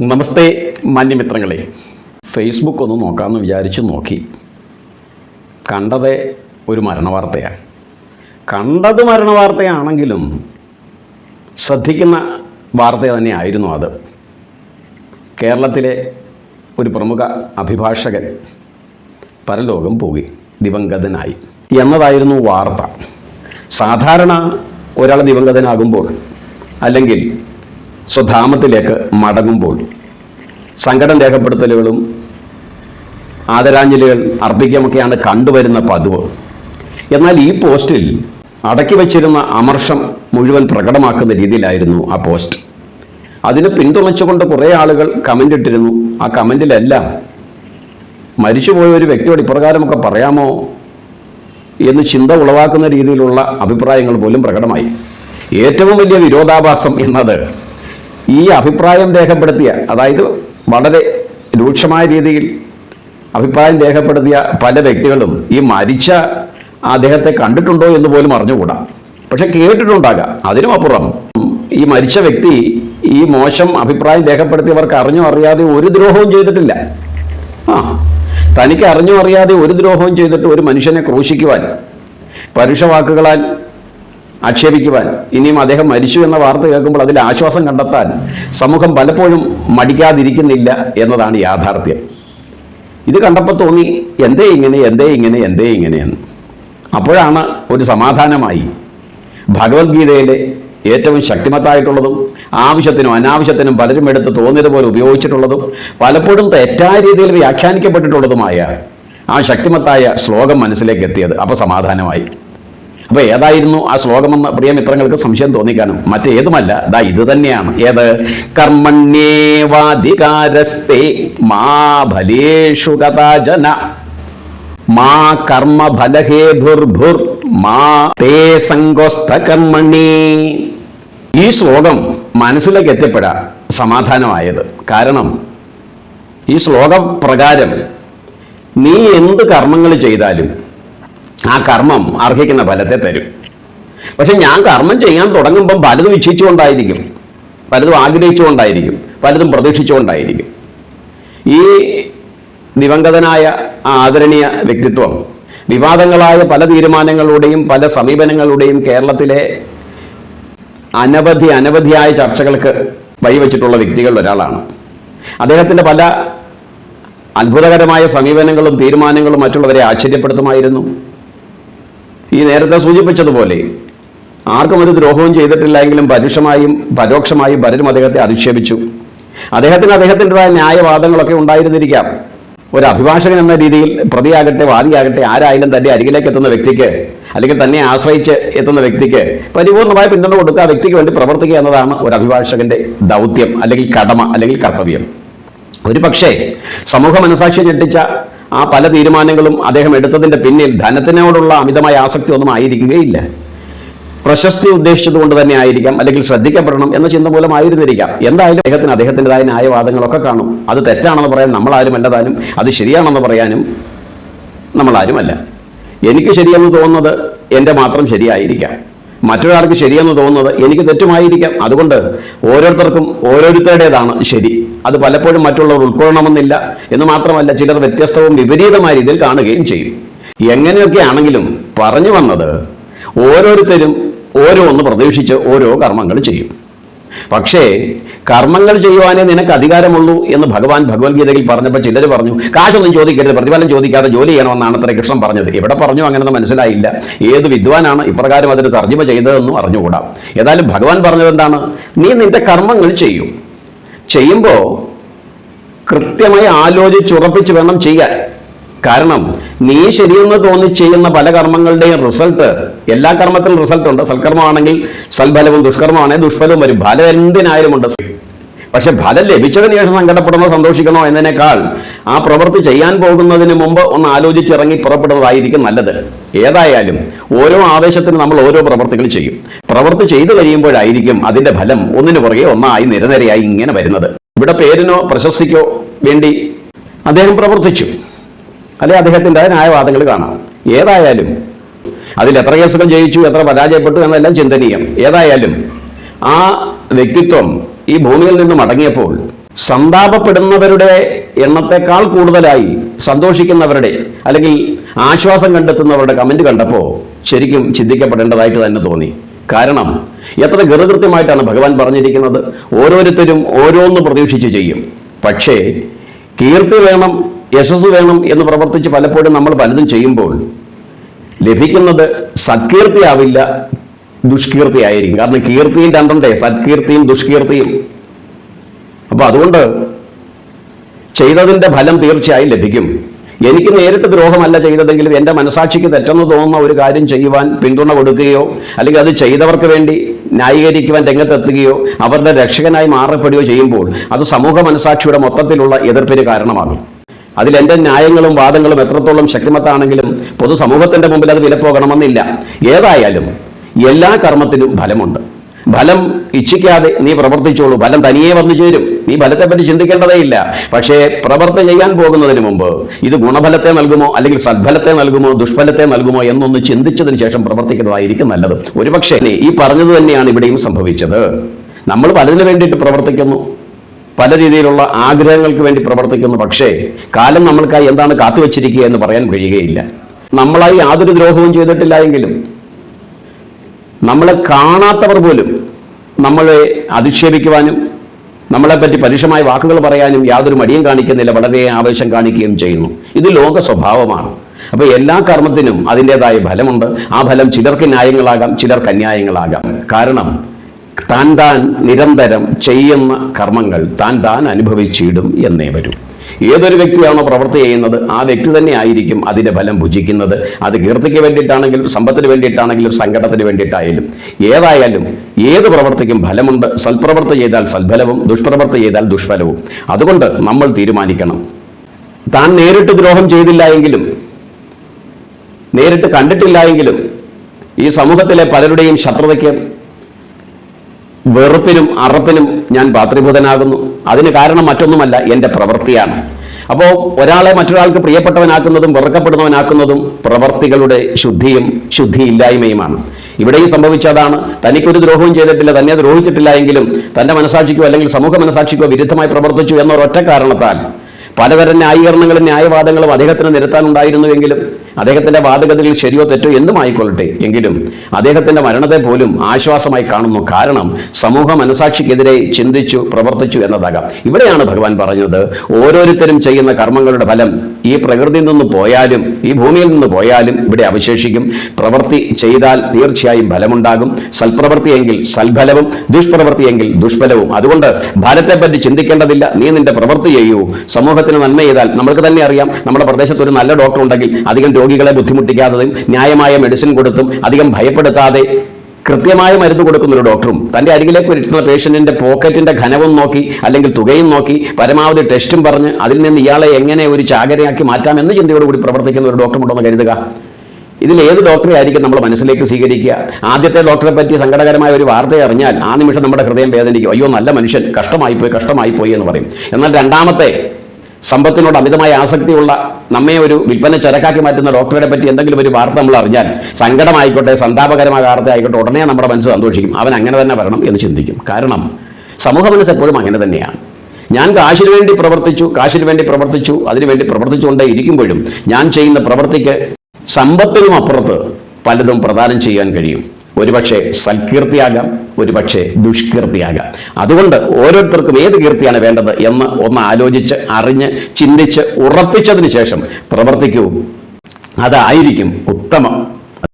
നമസ്തേ മാന്യമിത്രങ്ങളെ. Facebook ഒന്ന് നോക്കാമെന്ന് വിചാരിച്ച് നോക്കി. കണ്ടത് ഒരു മരണവാർത്തയാണ്. കണ്ടത് മരണവാർത്തയാണെങ്കിലും ശ്രദ്ധിക്കുന്ന വാർത്ത തന്നെയായിരുന്നു അത്. കേരളത്തിലെ ഒരു പ്രമുഖ അഭിഭാഷകൻ പരലോകം പോയി ദിവംഗതനായി എന്നതായിരുന്നു വാർത്ത. സാധാരണ ഒരാൾ ദിവംഗതനാകുമ്പോൾ അല്ലെങ്കിൽ സ്വധാമത്തിലേക്ക് മടങ്ങുമ്പോൾ സങ്കടം രേഖപ്പെടുത്തലുകളും ആദരാഞ്ജലികൾ അർപ്പിക്കുമൊക്കെയാണ് കണ്ടുവരുന്ന പതിവ്. എന്നാൽ ഈ പോസ്റ്റിൽ അടക്കി വച്ചിരുന്ന അമർഷം മുഴുവൻ പ്രകടമാക്കുന്ന രീതിയിലായിരുന്നു ആ പോസ്റ്റ്. അതിനെ പിന്തുണച്ചുകൊണ്ട് കുറേ ആളുകൾ കമന്റ് ഇട്ടിരുന്നു. ആ കമന്റിലെല്ലാം മരിച്ചുപോയ ഒരു വ്യക്തിയോട് ഇപ്രകാരമൊക്കെ പറയാമോ എന്ന് ചിന്ത ഉളവാക്കുന്ന രീതിയിലുള്ള അഭിപ്രായങ്ങൾ പോലും പ്രകടമായി. ഏറ്റവും വലിയ വിരോധാഭാസം എന്നത് ഈ അഭിപ്രായം രേഖപ്പെടുത്തിയ അതായത് വളരെ രൂക്ഷമായ രീതിയിൽ അഭിപ്രായം രേഖപ്പെടുത്തിയ പല വ്യക്തികളും ഈ മരിച്ച അദ്ദേഹത്തെ കണ്ടിട്ടുണ്ടോ എന്ന് പോലും അറിഞ്ഞുകൂടാ. പക്ഷെ കേട്ടിട്ടുണ്ടാകാം. അതിനുമപ്പുറം ഈ മരിച്ച വ്യക്തി ഈ മോശം അഭിപ്രായം രേഖപ്പെടുത്തിയവർക്ക് അറിഞ്ഞോ അറിയാതെ ഒരു ദ്രോഹവും ചെയ്തിട്ടില്ല. ആ തനിക്ക് അറിഞ്ഞോ അറിയാതെ ഒരു ദ്രോഹവും ചെയ്തിട്ട് ഒരു മനുഷ്യനെ ക്രൂശിക്കുവാൻ പരുഷവാക്കുകളാൽ ആക്ഷേപിക്കുവാൻ. ഇനിയും അദ്ദേഹം മരിച്ചു എന്ന വാർത്ത കേൾക്കുമ്പോൾ അതിൽ ആശ്വാസം കണ്ടെത്താൻ സമൂഹം പലപ്പോഴും മടിക്കാതിരിക്കുന്നില്ല എന്നതാണ് യാഥാർത്ഥ്യം. ഇത് കണ്ടപ്പോൾ തോന്നി എന്തേ ഇങ്ങനെ എന്തേ ഇങ്ങനെ എന്തേ ഇങ്ങനെയെന്ന് അപ്പോഴാണ് ഒരു സമാധാനമായി ഭഗവത്ഗീതയിലെ ഏറ്റവും ശക്തിമത്തായിട്ടുള്ളതും ആവശ്യത്തിനും അനാവശ്യത്തിനും പലരും എടുത്ത് തോന്നിയതുപോലെ ഉപയോഗിച്ചിട്ടുള്ളതും പലപ്പോഴും തെറ്റായ രീതിയിൽ വ്യാഖ്യാനിക്കപ്പെട്ടിട്ടുള്ളതുമായ ആ ശക്തിമത്തായ ശ്ലോകം മനസ്സിലേക്ക് എത്തിയത്. അപ്പോൾ സമാധാനമായി. അപ്പോൾ ഏതായിരുന്നു ആ ശ്ലോകമെന്ന് പ്രിയമിത്രങ്ങൾക്ക് സംശയം തോന്നിക്കാനും? മറ്റേതുമല്ല ദാ ഇത് തന്നെയാണ്. ഏത്? കർമ്മണ്യേവാധികാരസ്തേ മാ ഫലേഷു മാ കർമ്മ ഫലഹേതുർഭുർ മാ തേ സങ്കോസ്ത കർമ്മണി. ഈ ശ്ലോകം മനസ്സിലേക്ക് എത്തിപ്പെടാൻ സമാധാനമായത്. കാരണം ഈ ശ്ലോകം പ്രകാരം നീ എന്ത് കർമ്മങ്ങൾ ചെയ്താലും ആ കർമ്മം അർഹിക്കുന്ന ഫലത്തെ തരും. പക്ഷെ ഞാൻ കർമ്മം ചെയ്യാൻ തുടങ്ങുമ്പം പലതും ഇച്ഛിച്ചുകൊണ്ടായിരിക്കും. പലതും ആഗ്രഹിച്ചുകൊണ്ടായിരിക്കും. പലതും പ്രതീക്ഷിച്ചുകൊണ്ടായിരിക്കും. ഈ ദിവംഗതനായ ആദരണീയ വ്യക്തിത്വം വിവാദങ്ങളായ പല തീരുമാനങ്ങളുടെയും പല സമീപനങ്ങളുടെയും കേരളത്തിലെ അനവധി അനവധിയായ ചർച്ചകൾക്ക് വഴിവെച്ചിട്ടുള്ള വ്യക്തികളിൽ ഒരാളാണ്. അദ്ദേഹത്തിന്റെ പല അത്ഭുതകരമായ സമീപനങ്ങളും തീരുമാനങ്ങളും മറ്റുള്ളവരെ ആശ്ചര്യപ്പെടുത്തുമായിരുന്നു. ഈ നേരത്തെ സൂചിപ്പിച്ചതുപോലെ ആർക്കും ഒരു ദ്രോഹവും ചെയ്തിട്ടില്ല എങ്കിലും പരുഷമായും പരോക്ഷമായും പലരും അദ്ദേഹത്തെ അധിക്ഷേപിച്ചു. അദ്ദേഹത്തിന് അദ്ദേഹത്തിന്റെതായ ന്യായവാദങ്ങളൊക്കെ ഉണ്ടായിരുന്നിരിക്കാം. ഒരു അഭിഭാഷകൻ എന്ന രീതിയിൽ പ്രതിയാകട്ടെ വാദിയാകട്ടെ ആരായാലും തന്റെ അരികിലേക്ക് എത്തുന്ന വ്യക്തിക്ക് അല്ലെങ്കിൽ തന്നെ ആശ്രയിച്ച് എത്തുന്ന വ്യക്തിക്ക് പരിപൂർണമായ പിന്തുണ കൊടുക്കുക ആ വ്യക്തിക്ക് വേണ്ടി പ്രവർത്തിക്കുക എന്നതാണ് ഒരു അഭിഭാഷകന്റെ ദൗത്യം അല്ലെങ്കിൽ കടമ അല്ലെങ്കിൽ കർത്തവ്യം. ഒരു പക്ഷേ സമൂഹ മനസാക്ഷി ഞെട്ടിച്ച ആ പല തീരുമാനങ്ങളും അദ്ദേഹം എടുത്തതിന്റെ പിന്നിൽ ധനത്തിനോടുള്ള അമിതമായ ആസക്തി ഒന്നും ആയിരിക്കുകയില്ല. പ്രശസ്തി ഉദ്ദേശിച്ചതുകൊണ്ട് തന്നെ ആയിരിക്കാം അല്ലെങ്കിൽ ശ്രദ്ധിക്കപ്പെടണം എന്ന ചിന്ത മൂലമായിരുന്നിരിക്കാം. എന്തായാലും അദ്ദേഹത്തിന് അദ്ദേഹത്തിന്റെതായ ന്യായവാദങ്ങളൊക്കെ കാണും. അത് തെറ്റാണെന്ന് പറയാൻ നമ്മളാരുമല്ല താനും അത് ശരിയാണെന്ന് പറയാനും നമ്മളാരുമല്ല. എനിക്ക് ശരിയെന്ന് തോന്നുന്നത് എന്റെ മാത്രം ശരിയായിരിക്കാം. മറ്റൊരാൾക്ക് ശരിയെന്ന് തോന്നുന്നത് എനിക്ക് തെറ്റുമായിരിക്കാം. അതുകൊണ്ട് ഓരോരുത്തർക്കും ഓരോരുത്തരുടേതാണ് ശരി. അത് പലപ്പോഴും മറ്റുള്ളവർ ഉൾക്കൊള്ളണമെന്നില്ല എന്ന് മാത്രമല്ല ചിലർ വ്യത്യസ്തവും വിപരീതമായ രീതിയിൽ കാണുകയും ചെയ്യും. എങ്ങനെയൊക്കെ ആണെങ്കിലും പറഞ്ഞു വന്നത് ഓരോരുത്തരും ഓരോന്ന് പ്രതീക്ഷിച്ച് ഓരോ കർമ്മങ്ങൾ ചെയ്യും. പക്ഷേ കർമ്മങ്ങൾ ചെയ്യുവാനേ നിനക്ക് അധികാരമുള്ളൂ എന്ന് ഭഗവാൻ ഭഗവത്ഗീതയിൽ പറഞ്ഞപ്പോൾ ചിലർ പറഞ്ഞു കാശൊന്നും ചോദിക്കരുത് പ്രതിഫലം ചോദിക്കാതെ ജോലി ചെയ്യണമെന്നാണ് അത്ര കൃഷ്ണൻ പറഞ്ഞത്. ഇവിടെ പറഞ്ഞു അങ്ങനെ മനസ്സിലായില്ല. ഏത് വിദ്വാനാണ് ഇപ്രകാരം അതിന് തർജമ ചെയ്തതെന്നും അറിഞ്ഞുകൂടാ. ഏതായാലും ഭഗവാൻ പറഞ്ഞത് എന്താണ്? നീ നിന്റെ കർമ്മങ്ങൾ ചെയ്യും. ചെയ്യുമ്പോൾ കൃത്യമായി ആലോചിച്ചുറപ്പിച്ച് വേണം ചെയ്യാൻ. കാരണം നീ ശരിയെന്ന് തോന്നി ചെയ്യുന്ന പല കർമ്മങ്ങളുടെയും റിസൾട്ട് എല്ലാ കർമ്മത്തിലും റിസൾട്ട് ഉണ്ട്. സൽക്കർമ്മമാണെങ്കിൽ സൽഫലവും ദുഷ്കർമ്മമാണെങ്കിൽ ദുഷ്ഫലവും വരും. ഫലം എന്തിനായാലും ഉണ്ട്. പക്ഷെ ഫലം ലഭിച്ചതിന് ശേഷം സങ്കടപ്പെടണോ സന്തോഷിക്കണോ എന്നതിനേക്കാൾ ആ പ്രവൃത്തി ചെയ്യാൻ പോകുന്നതിന് മുമ്പ് ഒന്ന് ആലോചിച്ചിറങ്ങി പുറപ്പെടുന്നതായിരിക്കും നല്ലത്. ഏതായാലും ഓരോ ആവേശത്തിനും നമ്മൾ ഓരോ പ്രവർത്തികൾ ചെയ്യും. പ്രവൃത്തി ചെയ്തു കഴിയുമ്പോഴായിരിക്കും അതിന്റെ ഫലം ഒന്നിനു പുറകെ ഒന്നായി നിരനിരയായി ഇങ്ങനെ വരുന്നത്. ഇവിടെ പേരിനോ പ്രശസ്തിക്കോ വേണ്ടി അദ്ദേഹം പ്രവർത്തിച്ചു. അല്ലെ അദ്ദേഹത്തിന്റെ ന്യായവാദങ്ങൾ കാണാം. ഏതായാലും അതിൽ എത്ര കേസുകൾ ജയിച്ചു എത്ര പരാജയപ്പെട്ടു എന്നെല്ലാം ചിന്തനീയം. ഏതായാലും ആ വ്യക്തിത്വം ഈ ഭൂമിയിൽ നിന്നും അടങ്ങിയപ്പോൾ സന്താപപ്പെടുന്നവരുടെ എണ്ണത്തെക്കാൾ കൂടുതലായി സന്തോഷിക്കുന്നവരുടെ അല്ലെങ്കിൽ ആശ്വാസം കണ്ടെത്തുന്നവരുടെ കമന്റ് കണ്ടപ്പോൾ ശരിക്കും ചിന്തിക്കപ്പെടേണ്ടതായിട്ട് തന്നെ തോന്നി. കാരണം എത്ര ഗൃഹകൃത്യമായിട്ടാണ് ഭഗവാൻ പറഞ്ഞിരിക്കുന്നത്? ഓരോരുത്തരും ഓരോന്ന് പ്രതീക്ഷിച്ച് ചെയ്യും. പക്ഷേ കീർത്തി വേണം യശസ് വേണം എന്ന് പ്രവർത്തിച്ച് പലപ്പോഴും നമ്മൾ പലതും ചെയ്യുമ്പോൾ ലഭിക്കുന്നത് സത്കീർത്തിയാവില്ല ദുഷ്കീർത്തിയായിരിക്കും. കാരണം കീർത്തിയും രണ്ടുണ്ടേ സത്കീർത്തിയും ദുഷ്കീർത്തിയും. അപ്പൊ അതുകൊണ്ട് ചെയ്തതിന്റെ ഫലം തീർച്ചയായും ലഭിക്കും. എനിക്ക് നേരിട്ട് ദ്രോഹമല്ല ചെയ്തതെങ്കിലും എന്റെ മനസാക്ഷിക്ക് തെറ്റെന്ന് തോന്നുന്ന ഒരു കാര്യം ചെയ്യുവാൻ പിന്തുണ കൊടുക്കുകയോ അല്ലെങ്കിൽ അത് ചെയ്തവർക്ക് വേണ്ടി ന്യായീകരിക്കുവാൻ രംഗത്തെത്തുകയോ അവരുടെ രക്ഷകനായി മാറപ്പെടുകയോ ചെയ്യുമ്പോൾ അത് സമൂഹ മനസാക്ഷിയുടെ മൊത്തത്തിലുള്ള എതിർപ്പിന് കാരണമാകും. അതിൽ എന്റെ ന്യായങ്ങളും വാദങ്ങളും എത്രത്തോളം ശക്തിമത്താണെങ്കിലും പൊതുസമൂഹത്തിന്റെ മുമ്പിൽ അത് വിലപ്പോകണമെന്നില്ല. ഏതായാലും എല്ലാ കർമ്മത്തിനും ഫലമുണ്ട്. ഫലം ഇച്ഛിക്കാതെ നീ പ്രവർത്തിച്ചോളൂ. ഫലം തനിയെ വന്നു ചേരും. നീ ഫലത്തെപ്പറ്റി ചിന്തിക്കേണ്ടതേയില്ല. പക്ഷേ പ്രവർത്തി ചെയ്യാൻ പോകുന്നതിന് മുമ്പ് ഇത് ഗുണഫലത്തെ നൽകുമോ അല്ലെങ്കിൽ സദ്ഫലത്തെ നൽകുമോ ദുഷ്ഫലത്തെ നൽകുമോ എന്നൊന്ന് ചിന്തിച്ചതിന് ശേഷം പ്രവർത്തിക്കുന്നതായിരിക്കും നല്ലത്. ഒരുപക്ഷെ ഈ പറഞ്ഞത് തന്നെയാണ് ഇവിടെയും സംഭവിച്ചത്. നമ്മൾ പലതിനു വേണ്ടിയിട്ട് പ്രവർത്തിക്കുന്നു. പല രീതിയിലുള്ള ആഗ്രഹങ്ങൾക്ക് വേണ്ടി പ്രവർത്തിക്കുന്നു. പക്ഷേ കാലം നമ്മൾക്കായി എന്താണ് കാത്തുവച്ചിരിക്കുക എന്ന് പറയാൻ കഴിയുകയില്ല. നമ്മളായി യാതൊരു ദ്രോഹവും ചെയ്തിട്ടില്ല എങ്കിലും നമ്മളെ കാണാത്തവർ പോലും നമ്മളെ അധിക്ഷേപിക്കുവാനും നമ്മളെപ്പറ്റി പരുഷമായ വാക്കുകൾ പറയാനും യാതൊരു മടിയും കാണിക്കുന്നില്ല. വളരെ ആവേശം കാണിക്കുകയും ചെയ്യുന്നു. ഇത് ലോക സ്വഭാവമാണ്. അപ്പോൾ എല്ലാ കർമ്മത്തിനും അതിന്റെതായ ഫലമുണ്ട്. ആ ഫലം ചിലർക്ക് ന്യായങ്ങളാകാം ചിലർക്ക് അന്യായങ്ങളാകാം. കാരണം താൻ താൻ നിരന്തരം ചെയ്യുന്ന കർമ്മങ്ങൾ താൻ താൻ അനുഭവിച്ചിടും എന്നേ വരൂ. ഏതൊരു വ്യക്തിയാണോ പ്രവൃത്തി ചെയ്യുന്നത് ആ വ്യക്തി തന്നെ ആയിരിക്കും അതിന്റെ ഫലം ഭുജിക്കുന്നത്. അത് കീർത്തിക്ക് വേണ്ടിയിട്ടാണെങ്കിലും സമ്പത്തിന് വേണ്ടിയിട്ടാണെങ്കിലും സങ്കടത്തിന് വേണ്ടിയിട്ടായാലും. ഏതായാലും ഏത് പ്രവർത്തിക്കും ഫലമുണ്ട്. സൽപ്രവർത്തി ചെയ്താൽ സൽഫലവും ദുഷ്പ്രവർത്തി ചെയ്താൽ ദുഷ്ഫലവും. അതുകൊണ്ട് നമ്മൾ തീരുമാനിക്കണം. താൻ നേരിട്ട് ദ്രോഹം ചെയ്തില്ല എങ്കിലും നേരിട്ട് കണ്ടിട്ടില്ല എങ്കിലും ഈ സമൂഹത്തിലെ പലരുടെയും ശത്രുതയ്ക്ക് വെറുപ്പിനും അറപ്പിനും ഞാൻ പാത്രീഭൂതനാകുന്നു. അതിന് കാരണം മറ്റൊന്നുമല്ല എന്റെ പ്രവൃത്തിയാണ്. അപ്പോൾ ഒരാളെ മറ്റൊരാൾക്ക് പ്രിയപ്പെട്ടവനാക്കുന്നതും വെറുക്കപ്പെടുന്നവനാക്കുന്നതും പ്രവർത്തികളുടെ ശുദ്ധിയും ശുദ്ധിയില്ലായ്മയുമാണ്. ഇവിടെയും സംഭവിച്ചതാണ് തനിക്കൊരു ദ്രോഹവും ചെയ്തിട്ടില്ല തന്നെ ദ്രോഹിച്ചിട്ടില്ല എങ്കിലും തന്റെ മനസാക്ഷിക്കോ അല്ലെങ്കിൽ സമൂഹ മനസാക്ഷിക്കോ വിരുദ്ധമായി പ്രവർത്തിച്ചു എന്നൊരൊറ്റ കാരണത്താൽ പലതരം ന്യായീകരണങ്ങളും ന്യായവാദങ്ങളും അദ്ദേഹത്തിന് നിരത്താനുണ്ടായിരുന്നുവെങ്കിലും അദ്ദേഹത്തിന്റെ വാദഗതികൾ ശരിയോ തെറ്റോ എന്തും ആയിക്കൊള്ളട്ടെ. എങ്കിലും അദ്ദേഹത്തിന്റെ മരണത്തെ പോലും ആശ്വാസമായി കാണുന്നു. കാരണം സമൂഹ മനസാക്ഷിക്കെതിരെ ചിന്തിച്ചു പ്രവർത്തിച്ചു എന്നതാകാം. ഇവിടെയാണ് ഭഗവാൻ പറഞ്ഞത് ഓരോരുത്തരും ചെയ്യുന്ന കർമ്മങ്ങളുടെ ഫലം ഈ പ്രകൃതിയിൽ നിന്ന് പോയാലും ഈ ഭൂമിയിൽ നിന്ന് പോയാലും ഇവിടെ അവശേഷിക്കും. പ്രവൃത്തി ചെയ്താൽ തീർച്ചയായും ഫലമുണ്ടാകും. സൽപ്രവൃത്തിയെങ്കിൽ സൽഫലവും ദുഷ്പ്രവൃത്തിയെങ്കിൽ ദുഷ്ഫലവും. അതുകൊണ്ട് ഫലത്തെപ്പറ്റി ചിന്തിക്കേണ്ടതില്ല. നീ നിന്റെ പ്രവൃത്തി ചെയ്യൂ. സമൂഹത്തിന് നന്മ ചെയ്താൽ നമ്മൾക്ക് തന്നെ അറിയാം. നമ്മുടെ പ്രദേശത്ത് ഒരു നല്ല ഡോക്ടർ ഉണ്ടെങ്കിൽ അധികം രോഗികളെ ബുദ്ധിമുട്ടിക്കാത്തതും ന്യായമായ മെഡിസിൻ കൊടുത്തും അധികം ഭയപ്പെടുത്താതെ കൃത്യമായ മരുന്ന് കൊടുക്കുന്ന ഒരു ഡോക്ടറും തന്റെ അരികിലേക്ക് വരുത്തുന്ന പേഷ്യന്റിന്റെ പോക്കറ്റിന്റെ ഘനവും നോക്കി അല്ലെങ്കിൽ തുകയും നോക്കി പരമാവധി ടെസ്റ്റും പറഞ്ഞ് അതിൽ നിന്ന് ഇയാളെ എങ്ങനെ ഒരു ചാകരയാക്കി മാറ്റാം എന്ന ചിന്തയോടുകൂടി പ്രവർത്തിക്കുന്ന ഒരു ഡോക്ടറുണ്ടെന്ന് കരുതുക. ഇതിൽ ഏത് ഡോക്ടറെ ആയിരിക്കും നമ്മൾ മനസ്സിലേക്ക് സ്വീകരിക്കുക? ആദ്യത്തെ ഡോക്ടറെ പറ്റി സങ്കടകരമായ ഒരു വാർത്ത അറിഞ്ഞാൽ ആ നിമിഷം നമ്മുടെ ഹൃദയം വേദനിക്കും. അയ്യോ നല്ല മനുഷ്യൻ. കഷ്ടമായിപ്പോയി കഷ്ടമായിപ്പോയി എന്ന് പറയും. എന്നാൽ രണ്ടാമത്തെ സമ്പത്തിനോട് അമിതമായ ആസക്തിയുള്ള നമ്മെ ഒരു വിൽപ്പന ചരക്കാക്കി മാറ്റുന്ന ഡോക്ടറെ പറ്റി എന്തെങ്കിലും ഒരു വാർത്ത നമ്മൾ അറിഞ്ഞാൽ സങ്കടമായിക്കോട്ടെ സന്താപകരമായ വാർത്ത ആയിക്കോട്ടെ ഉടനെ നമ്മുടെ മനസ്സ് സന്തോഷിക്കും. അവൻ അങ്ങനെ തന്നെ വരണം എന്ന് ചിന്തിക്കും. കാരണം സമൂഹ മനസ്സ് എപ്പോഴും അങ്ങനെ തന്നെയാണ്. ഞാൻ കാശിന് വേണ്ടി പ്രവർത്തിച്ചു കാശിന് വേണ്ടി പ്രവർത്തിച്ചു അതിനുവേണ്ടി പ്രവർത്തിച്ചുകൊണ്ടേ ഇരിക്കുമ്പോഴും ഞാൻ ചെയ്യുന്ന പ്രവൃത്തിക്ക് സമ്പത്തിനും അപ്പുറത്ത് പലതും പ്രദാനം ചെയ്യാൻ കഴിയും. ഒരുപക്ഷെ സൽകീർത്തിയാകാം ഒരുപക്ഷെ ദുഷ്കീർത്തിയാകാം. അതുകൊണ്ട് ഓരോരുത്തർക്കും ഏത് കീർത്തിയാണ് വേണ്ടത് എന്ന് ഒന്ന് ആലോചിച്ച് അറിഞ്ഞ് ചിന്തിച്ച് ഉറപ്പിച്ചതിന് ശേഷം പ്രവർത്തിക്കൂ. അതായിരിക്കും ഉത്തമം.